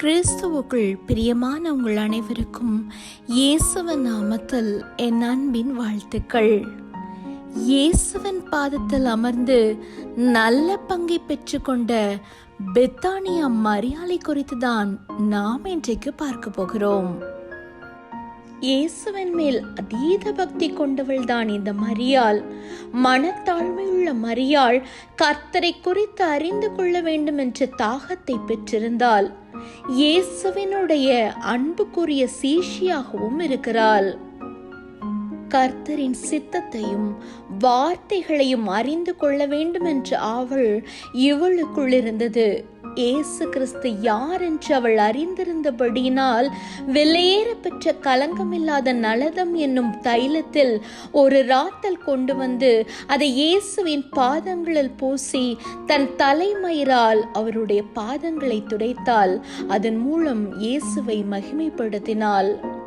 கிறிஸ்துவுக்குள் பிரியமான உங்கள் அனைவருக்கும் இயேசுவன் நாமத்தில் என் அன்பின் வாழ்த்துக்கள். இயேசுவன் பாதத்தில் அமர்ந்து நல்ல பங்கை பெற்றுக்கொண்ட பெத்தானியா மரியாதை குறித்து தான் நாம் இன்றைக்கு பார்க்க போகிறோம். இயேசுவன் மேல் அதீத பக்தி கொண்டவள் தான் இந்த மரியாள். மனத்தாழ்மையுள்ள மரியாள் கர்த்தரை குறித்து அறிந்து கொள்ள வேண்டும் என்ற தாகத்தை பெற்றிருந்தாள். இயேசுவினுடைய அன்புக்குரிய சீஷியாகவும் இருக்கிறாள். கர்த்தரின் சித்தத்தையும் வார்த்தைகளையும் அறிந்து கொள்ள வேண்டும் என்ற ஆவல் இவளுக்குள் இருந்தது. இயேசு கிறிஸ்து யார் என்று அவள் அறிந்திருந்தபடியினால் வெளியேற பெற்ற கலங்கமில்லாத நலதம் என்னும் தைலத்தில் ஒரு ராத்தல் கொண்டு வந்து அதை இயேசுவின் பாதங்களில் பூசி தன் தலைமயிரால் அவருடைய பாதங்களை துடைத்தால் அதன் மூலம் இயேசுவை மகிமைப்படுத்தினாள்.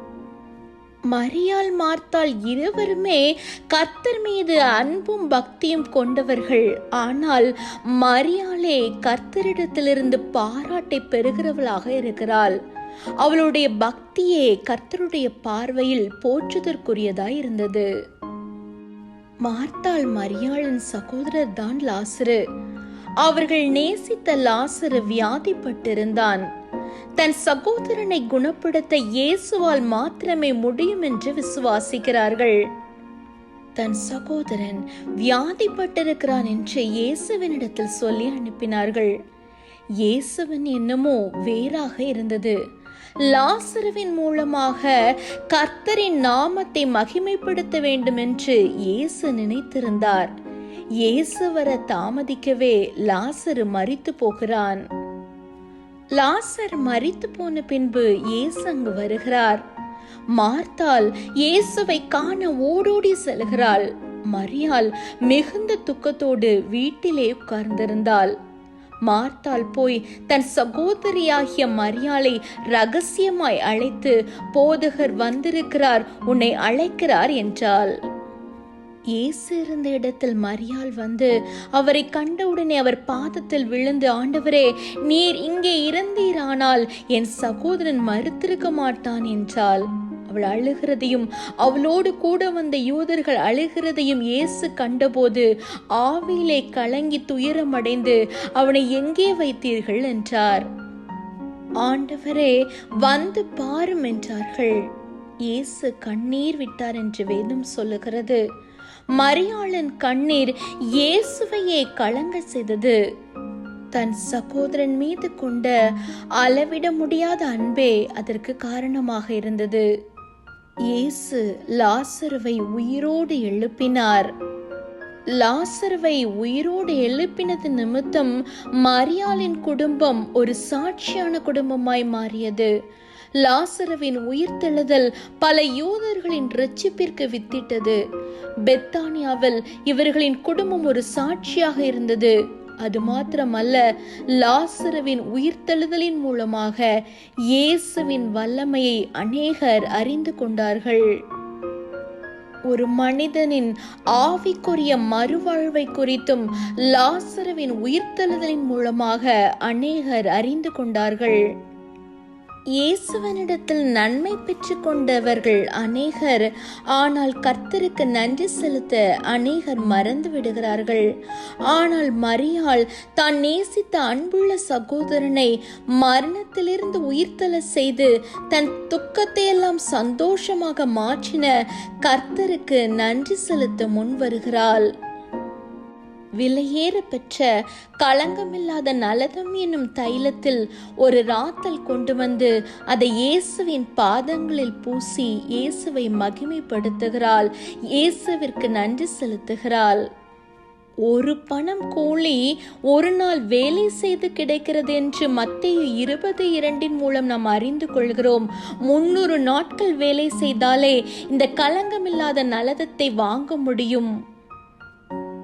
மரியாள் மார்த்தாள் இருவருமே கர்த்தர் மீது அன்பும் பக்தியும் கொண்டவர்கள். ஆனால் மரியாளே கர்த்தரிடத்திலிருந்து பாராட்டை பெறுகிறவளாக இருக்கிறாள். அவளுடைய பக்தியே கர்த்தருடைய பார்வையில் போற்றுதற்குரியதாய் இருந்தது. மார்த்தாள் மரியாளின் சகோதரர் தான் லாசரு. அவர்கள் நேசித்த லாசரு வியாதிப்பட்டிருந்தான். தன் சகோதரனை குணப்படுத்த இயேசுவால் மாத்திரமே முடியும் என்று விசுவாசிக்கிறார்கள். தன் சகோதரன் வியாதிப்பட்டிருக்கிறான் என்று இயேசுவினிடத்தில் சொல்லி அனுப்பினார்கள். இயேசுவின் என்னமோ வேறாக இருந்தது. லாசருவின் மூலமாக கர்த்தரின் நாமத்தை மகிமைப்படுத்த வேண்டும் என்று இயேசு நினைத்திருந்தார். இயேசு வர தாமதிக்கவே லாசரு மறித்து போகிறான். லாசர் மறித்து போன பின்பு இயேசு அங்கு வருகிறார். மார்த்தால் இயேசுவை காண ஓடோடி செல்கிறாள். மரியாள் மிகுந்த துக்கத்தோடு வீட்டிலே உட்கார்ந்திருந்தாள். மார்த்தாள் போய் தன் சகோதரியாகிய மரியாளை ரகசியமாய் அழைத்து போதகர் வந்திருக்கிறார் உன்னை அழைக்கிறார் என்றாள். இயேசு இருந்த இடத்தில் மரியாள் வந்து அவரை கண்டவுடனே அவர் பாதத்தில் விழுந்து ஆண்டவரே நீர் இங்கே இறந்தீரானால் என் சகோதரன் மறுத்திருக்க மாட்டான் என்றாள். அவள் அழுகிறதையும் அவளோடு கூட வந்த யூதர்கள் அழுகிறதையும் இயேசு கண்டபோது ஆவியிலே கலங்கி துயரமடைந்து அவனை எங்கே வைத்தீர்கள்? என்றார். ஆண்டவரே வந்து பாரும் என்றார்கள். இயேசு கண்ணீர் விட்டார் என்று வேதம் சொல்லுகிறது. மரியாளன் கண்ணீர் இயேசுவையே கலங்க செய்தது. தன் சகோதரன் மீது கொண்ட அளவிட முடியாத அன்பே அதற்கு காரணமாக இருந்தது. இயேசு லாசருவை உயிரோடு எழுப்பினார். லாசருவை உயிரோடு எழுப்பினது நிமித்தம் மரியாளின் குடும்பம் ஒரு சாட்சியான குடும்பமாய் மாறியது. லாசரவின் உயிர்த்தெழுதல் பல யூதர்களின் ரட்சிப்பிற்கு வித்திட்டது. பெத்தானியாவில் இவர்களின் குடும்பம் ஒரு சாட்சியாக இருந்தது. அது மாத்திரமல்ல லாசரவின் உயிர்த்தெழுதலின் மூலமாக இயேசுவின் வல்லமையை அநேகர் அறிந்து கொண்டார்கள். ஒரு மனிதனின் ஆவிக்குரிய மறுவாழ்வை குறித்தும் லாசரவின் உயிர்த்தெழுதலின் மூலமாக அநேகர் அறிந்து கொண்டார்கள். இயேசுவனிடத்தில் நன்மை பெற்று கொண்டவர்கள் அநேகர். ஆனால் கர்த்தருக்கு நன்றி செலுத்த அநேகர் மறந்து விடுகிறார்கள். ஆனால் மரியாள் தான் நேசித்த அன்புள்ள சகோதரனை மரணத்திலிருந்து உயிர்த்தல செய்து தன் துக்கத்தை எல்லாம் சந்தோஷமாக மாற்றின கர்த்தருக்கு நன்றி செலுத்த முன் வருகிறாள் விலையேற பெற்ற களங்கமில்லாத நலதம் என்னும் தைலத்தில் ஒரு ராத்தல் கொண்டு வந்து அதை இயேசுவின் பாதங்களில் பூசி இயேசுவை மகிமைப்படுத்துகிறாள் இயேசுவிற்கு நன்றி செலுத்துகிறாள். ஒரு பணம் கூலி ஒரு நாள் வேலை செய்து கிடைக்கிறது என்று மத்திய இருபது இரண்டின் மூலம் நாம் அறிந்து கொள்கிறோம். முன்னூறு நாட்கள் வேலை செய்தாலே இந்த களங்கமில்லாத நலதத்தை வாங்க முடியும்.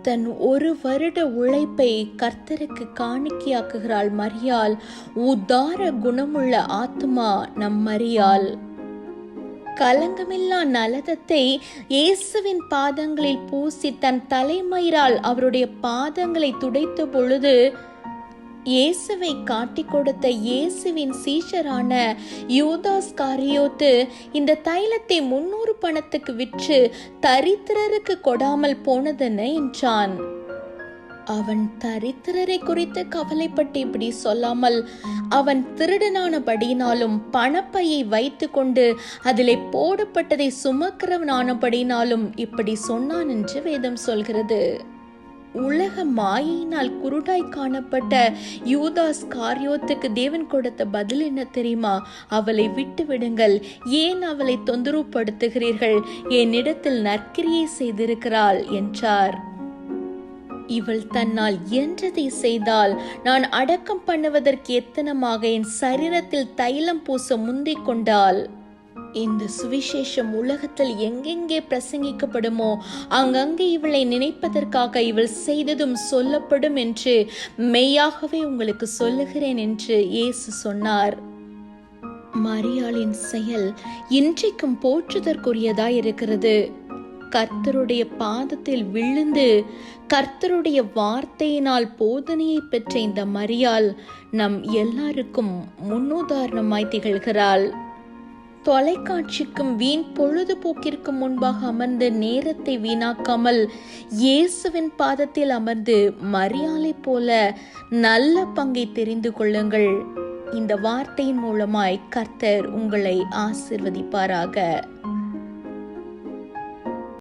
தன் ஒரு வருட உழைப்பை கர்த்தருக்கு காணிக்கையாக்குகிறாள். மரியாள் உதார குணமுள்ள ஆத்மா நம் மரியாள். கலங்கமில்லா நலதத்தை இயேசுவின் பாதங்களில் பூசி தன் தலைமயிரால் அவருடைய பாதங்களை துடைத்த பொழுது இயேசுவை காட்டி கொடுத்த இயேசுவின் சீஷரான யூதாஸ் காரியோத்து இந்த தைலத்தை முன்னூறு பணத்துக்கு விற்று தரித்திரருக்கு கொடாமல் போனதுன்னு என்றான். அவன் தரித்திரரை குறித்து கவலைப்பட்டு இப்படி சொல்லாமல் அவன் திருடனானபடியினாலும் பணப்பையை வைத்துக்கொண்டு அதிலே போடப்பட்டதை சுமக்கிறவனானபடியினாலும் இப்படி சொன்னான் என்று வேதம் சொல்கிறது. உலக மாயினால் குருடாய் காணப்பட்ட யூதாஸ் காரியோத்துக்கு தேவன் கொடுத்த பதில் என்ன தெரியுமா? அவளை விட்டு விடுங்கள் ஏன் அவளை தொந்தரவுப்படுத்துகிறீர்கள் என்னிடத்தில் நற்கிரியை செய்திருக்கிறாள் என்றார். இவள் தன்னால் என்றதை செய்தால் நான் அடக்கம் பண்ணுவதற்கு எத்தனமாக என் சரீரத்தில் தைலம் பூச முந்திக் கொண்டாள். இந்த சுவிசேஷம் உலகத்தில் எங்கெங்கே பிரசங்கிக்கப்படுமோ அங்கங்கே இவளை நினைப்பதற்காக இவள் செய்ததும் சொல்லப்படும் என்று மெய்யாகவே உங்களுக்கு சொல்லுகிறேன் என்று இயேசு சொன்னார். மரியாளின் செயல் இன்றைக்கும் போற்றுதற்குரியதாய் இருக்கிறது கர்த்தருடைய பாதத்தில் விழுந்து கர்த்தருடைய வார்த்தையினால் போதனையை பெற்ற இந்த மரியாள் நம் எல்லாருக்கும் முன்னுதாரணமாய் திகழ்கிறாள். தொலைக்காட்சிக்கும் வீண் பொழுதுபோக்கிற்கும் முன்பாக அமர்ந்து நேரத்தை வீணாக்காமல் இயேசுவின் பாதத்தில் அமர்ந்து மரியாதை போல நல்ல பங்கை தெரிந்து கொள்ளுங்கள். இந்த வார்த்தையின் மூலமாய் கர்த்தர் உங்களை ஆசிர்வதிப்பாராக.